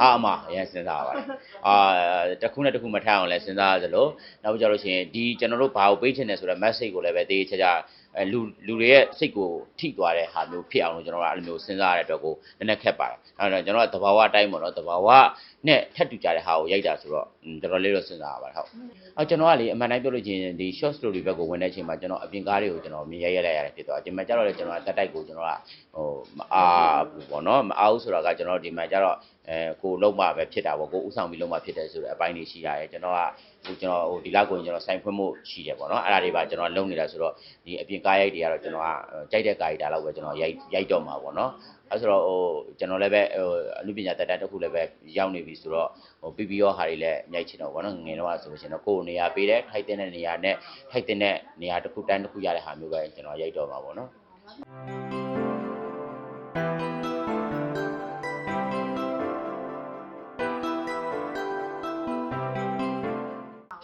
အာအမအရင်စဉ်းစားရပါတယ်အာတစ်ခုနဲ့တစ်ခုမထအောင်လဲစဉ်းစားရသလိုနောက်ကြလို့ရှိရင်ဒီကျွန်တော်တို့ဘာကိုပေးချင်တယ်ဆိုတော့ message ကိုလည်းပဲတေးချာချာအဲလူလူတွေရဲ့စိတ်ကိုထိသွားတဲ့ဟာမျိုးဖြစ်အောင်လို့ကျွန်တော်ကအဲ့လိုမျိုးစဉ်းစားရတဲ့အတွက်ကိုနည်းနည်းခက်ပါတယ်အဲ့တော့ကျွန်တော်ကသဘာဝအတိုင်းပေါ့နော်သဘာဝနဲ့ထက်တူကြတဲ့ဟာကိုရိုက်တာဆိုတော့တော်တော်လေးတော့စဉ်းစားရပါတယ်ဟုတ်အော်ကျွန်တော်ကလေအမှန်တိုင်းပြောလို့ချင်းဒီ short story ဘက်ကိုဝင်တဲ့အချိန်မှာကျွန်တော်အပြင်ကားတွေကိုကျွန်တော်မြင်ရရလိုက်ရတယ်ဖြစ်သွားဒီမှာကျတော့လေကျွန်တော်ကတက်တိုက်ကိုကျွန်တော်ကဟိုမအားဘူးပေါ့နော်မအားဘူးဆိုတာကကျွန်တော်ဒီမှာကျတော့ အဲကိုလုံးမပဲဖြစ်တာပေါ့ကိုဥဆောင်ပြီးလုံးမဖြစ်တယ်ဆိုတဲ့အပိုင်းတွေရှိရတယ်ကျွန်တော်ကဟိုကျွန်တော်ဟိုဒီလောက်ကိုကျွန်တော်စိုင်ဖွင့်မှုရှိတယ်ပေါ့နော်အဲ့ဒါတွေပါကျွန်တော်လုံနေတာဆိုတော့ဒီအပြင်ကားရိုက်တွေကတော့ကျွန်တော်ကကြိုက်တဲ့ကားရိုက်တာလောက်ပဲကျွန်တော်ရိုက်ရိုက်တော့မှာပေါ့နော်အဲဆိုတော့ဟိုကျွန်တော်လည်းပဲဟိုအမှုပညာတက်တန်းတစ်ခုလည်းပဲရောက်နေပြီဆိုတော့ဟို PPO ဟာတွေလည်းမြိုက်ချင်တော့ဗောနော်ငယ်တော့ဆိုလို့ရှိရင်တော့ကိုယ်နေရာပေးတယ်ထိုက်တဲ့နေရာနဲ့ထိုက်တဲ့နေရာတစ်ခုတန်းတစ်ခုရတဲ့ဟာမျိုးပဲကျွန်တော်ရိုက်တော့မှာဗောနော်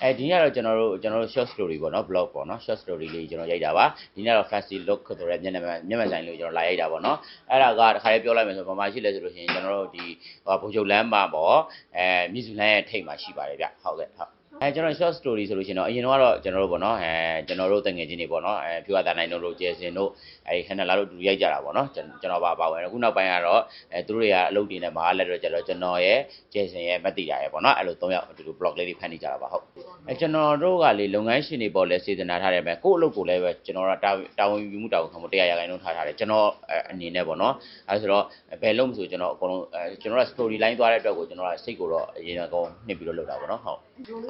အဲဒီနေ့ကတော့ကျွန်တော်တို့ကျွန်တော်တို့ short story ပေါ့နော် blog ပေါ့နော် short story လေးကျွန်တော်ရိုက်တာပါဒီနေ့တော့ fancy look ဆိုတဲ့မျက်နှာမျက်မှန်ဆိုင်လေးကိုကျွန်တော်လာရိုက်တာပေါ့နော်အဲ့ဒါကတခါလေးပြောလိုက်မယ်ဆိုဘာမှရှိလဲဆိုလို့ရှိရင်ကျွန်တော်တို့ဒီဟိုဘုံချုပ်လမ်းမှာပေါ့အဲမြစ်စုလမ်းရဲ့ထိပ်မှာရှိပါတယ်ဗျဟုတ်ကဲ့ဟုတ် အဲကျွန်တော် short story ဆိုလို့ရှိရင်တော့အရင်တော့ကျွန်တော်တို့ပေါ့နော်အဲကျွန်တော်တို့တငယ်ချင်းတွေပေါ့နော်အဲဖြူအသာနိုင်တို့ကျဲစင်တို့အဲဒီခဏလာတို့တူရိုက်ကြတာပေါ့နော်ကျွန်တော်ပါပါဝင်အခုနောက်ပိုင်းကတော့အဲသူတို့တွေကအလုပ်တွေနဲ့မအားလက်တော့ကျတော့ကျွန်တော်ရဲ့ကျဲစင်ရဲ့မက်တီတာရဲ့ပေါ့နော်အဲ့လို၃ယောက်အတူတူ blog လေးတွေဖန်နေကြတာပါဟုတ်အဲကျွန်တော်တို့ကလေလုပ်ငန်းရှင်တွေပေါ်လဲစေတနာထားတယ်ပဲကို့အလုပ်ကိုလည်းပဲကျွန်တော်ကတာဝန်ယူမှုတာဝန်ခံမှုတရားရခိုင်နှုန်းထားထားတယ်ကျွန်တော်အနေနဲ့ပေါ့နော်အဲဆိုတော့ဘယ်လုံးမဆိုကျွန်တော်အကုန်လုံးအဲကျွန်တော်က story line သွားတဲ့အတွက်ကိုကျွန်တော်ကစိတ်ကိုတော့အရင်ကအကုန်နှစ်ပြီးတော့လုပ်တာပေါ့နော်ဟုတ်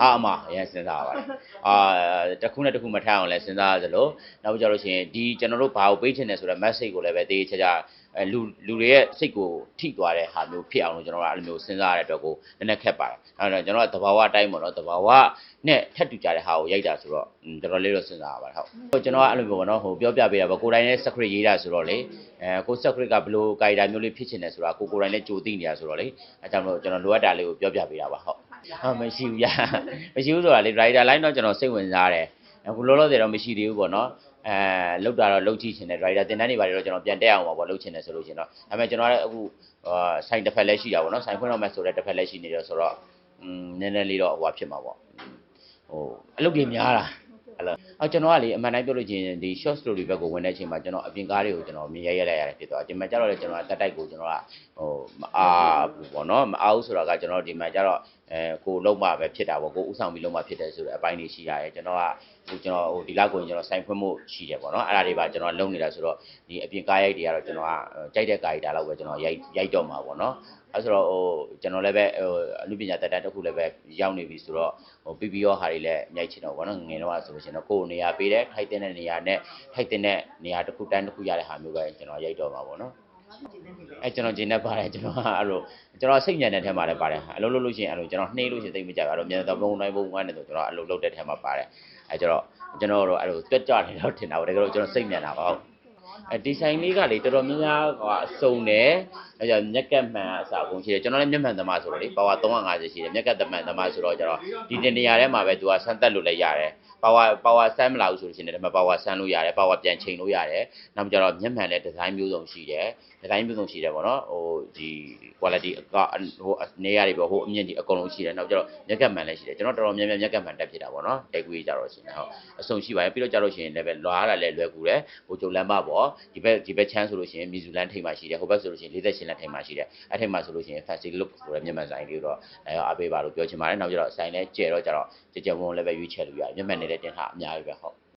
အာအမအရင်စဉ်းစားရပါတယ်အာတစ်ခုနဲ့တစ်ခုမထအောင်လဲစဉ်းစားရသလိုနောက်ကြလို့ရှိရင်ဒီကျွန်တော်တို့ဘာကိုပေးချင်တယ်ဆိုတော့ message ကိုလည်းပဲတေးချာချာအဲလူလူတွေရဲ့စိတ်ကိုထိသွားတဲ့ဟာမျိုးဖြစ်အောင်လို့ကျွန်တော်ကအဲ့လိုမျိုးစဉ်းစားရတဲ့အတွက်ကိုနည်းနည်းခက်ပါတယ်အဲ့တော့ကျွန်တော်ကသဘာဝအတိုင်းပေါ့နော်သဘာဝနဲ့ထက်တူကြတဲ့ဟာကိုရိုက်တာဆိုတော့တော်တော်လေးတော့စဉ်းစားရပါတယ်ဟုတ်ကျွန်တော်ကအဲ့လိုမျိုးပေါ့နော်ဟိုပြောပြပေးတာပေါ့ကိုယ်တိုင်နဲ့ script ရေးတာဆိုတော့လေအဲကို script ကဘယ်လို character မျိုးလေးဖြစ်ချင်တယ်ဆိုတာကိုကိုယ်တိုင်လည်းကြိုသိနေတာဆိုတော့လေအဲကြောင့်မို့ကျွန်တော်လိုအပ်တာလေးကိုပြောပြပေးတာပါဟုတ် ဟာမရှိဘူးရမရှိဘူးဆိုတာလေ writer line တော့ကျွန်တော်စိတ်ဝင်စားတယ်အခုလောလောဆယ်တော့မရှိသေးဘူးပေါ့နော်အဲလောက်တာတော့လောက်ကြည့်ချင်တယ် writer တင်တန်းတွေပါတော့ကျွန်တော်ပြန်တက်အောင်ပါပေါ့လောက်ချင်တယ်ဆိုလို့ရှင်တော့ဒါပေမဲ့ကျွန်တော်လည်းအခုဆိုင်တစ်ဖက်လည်းရှိတာပေါ့နော်ဆိုင်ဖွင့်တော့မယ်ဆိုတဲ့တစ်ဖက်လည်းရှိနေတယ်ဆိုတော့อืมနည်းနည်းလေးတော့ဟိုဖြစ်မှာပေါ့ဟိုအလုပ်ကြီးများတာ အဲ့လိုအော်ကျွန်တော်ကလေအမှန်တိုင်းပြောလို့ချင်းဒီ short story ဘက်ကိုဝင်တဲ့အချိန်မှာကျွန်တော်အပြင်ကားတွေကိုကျွန်တော်မြင်ရရလိုက်ရတယ်ဖြစ်သွားဒီမှာကျတော့လေကျွန်တော်တက်တိုက်ကိုကျွန်တော်ကဟိုမအားဘူးပေါ့နော်မအားဘူးဆိုတာကကျွန်တော်ဒီမှာကျတော့အဲကိုလုံးမပဲဖြစ်တာပေါ့ကိုဥဆောင်ပြီးလုံးမဖြစ်တယ်ဆိုတဲ့အပိုင်းတွေရှိရတယ်ကျွန်တော်ကဟိုကျွန်တော်ဟိုဒီလောက်ကိုကျွန်တော်စိုင်ဖွင့်မှုရှိတယ်ပေါ့နော်အဲ့ဒါတွေပါကျွန်တော်လုံနေတာဆိုတော့ဒီအပြင်ကားရိုက်တွေကတော့ကျွန်တော်ကကြိုက်တဲ့ကားရိုက်တာလောက်ပဲကျွန်တော်ရိုက်ရိုက်တော့မှာပေါ့နော် အဲဆိုတော့ဟိုကျွန်တော်လည်းပဲဟိုအမှုပညာတက်တန်းတစ်ခုလည်းပဲရောက်နေပြီဆိုတော့ဟို PPO ဟာတွေလည်းမြိုက်ချင်တော့ဗောနော်ငယ်တော့ဆိုလို့ရှိရင်တော့ကိုယ်နေရာပေးတယ်ထိုက်တဲ့နေရာနဲ့ထိုက်တဲ့နေရာတစ်ခုတန်းတစ်ခုရတဲ့ဟာမျိုးပဲကျွန်တော်ရိုက်တော့မှာဗောနော်အဲကျွန်တော်ဂျင်းနဲ့ပါတယ်ကျွန်တော်ကအဲ့လိုကျွန်တော်စိတ်ညံတဲ့ထဲမှာလည်းပါတယ်အလုပ်လုပ်လို့ရှိရင်အဲ့လိုကျွန်တော်နှေးလို့ရှိရင်သိမကြဘူးအဲ့လိုမြန်တော့ဘုံတိုင်းဘုံဝမ်းနေဆိုကျွန်တော်အလုပ်လုပ်တဲ့ထဲမှာပါတယ်အဲကျွန်တော်ကျွန်တော်တို့အဲ့လိုတွက်ကြနေတော့ထင်တာဗောတကယ်လို့ကျွန်တော်စိတ်ညံတာပါဟုတ် အဲဒီဆိုင်လေးကလေတော်တော်များများကအစုံတယ်အဲကြောင့်မျက်ကက်မှန်အစားကုန်ရှိတယ်ကျွန်တော်လည်းမျက်မှန်သမားဆိုတော့လေပါဝါ350ရှိတယ်မျက်ကက်သမှန်သမားဆိုတော့ကျတော့ဒီတင်နေရာထဲမှာပဲသူကဆန်းသက်လို့လည်းရတယ်ပါဝါပါဝါဆန်းမလာဘူးဆိုလို့ရှိရင်ဒီမှာပါဝါဆန်းလို့ရတယ်ပါဝါပြန်ချိန်လို့ရတယ်နောက်ကြတော့မျက်မှန်လည်းဒီဇိုင်းမျိုးစုံရှိတယ်ဒီဇိုင်းမျိုးစုံရှိတယ်ပေါ့နော်ဟိုဒီ quality အကဟိုနေရာတွေပေါ့ဟိုအမြင့်ကြီးအကုန်လုံးရှိတယ်နောက်ကြတော့မျက်ကက်မှန်လည်းရှိတယ်ကျွန်တော်တော်တော်များများမျက်ကက်မှန်တက်ဖြစ်တာပေါ့နော်တက်ကွေးကြတော့ရှင်ဟုတ်အဆုံရှိပါတယ်ပြီးတော့ကြတော့ရှင်လည်းပဲလွားတာလည်းလွယ်ကူတယ်ဟိုကျုံလမ်းမပေါ့ဒီဘက်ဒီဘက်ချမ်းဆိုလို့ရှိရင်မီဇူလန်ထိပ်မှာရှိတယ်ဟိုဘက်ဆိုလို့ရှိရင်48လမ်းထိပ်မှာရှိတယ်အဲ့ထိပ်မှာဆိုလို့ရှိရင် fancy look ဆိုတဲ့မျက်မှန်ဆိုင်လေးတော့အဲအားပေးပါလို့ပြောချင်ပါတယ်နောက်ကြတော့ဆိုင်လည်းကျဲတော့ကြတော့ကြကြဝုံလည်းပဲရွေးချယ်လို့ရတယ်မျက်မှန်နေတဲ့တင်ထားအများကြီးပဲဟုတ်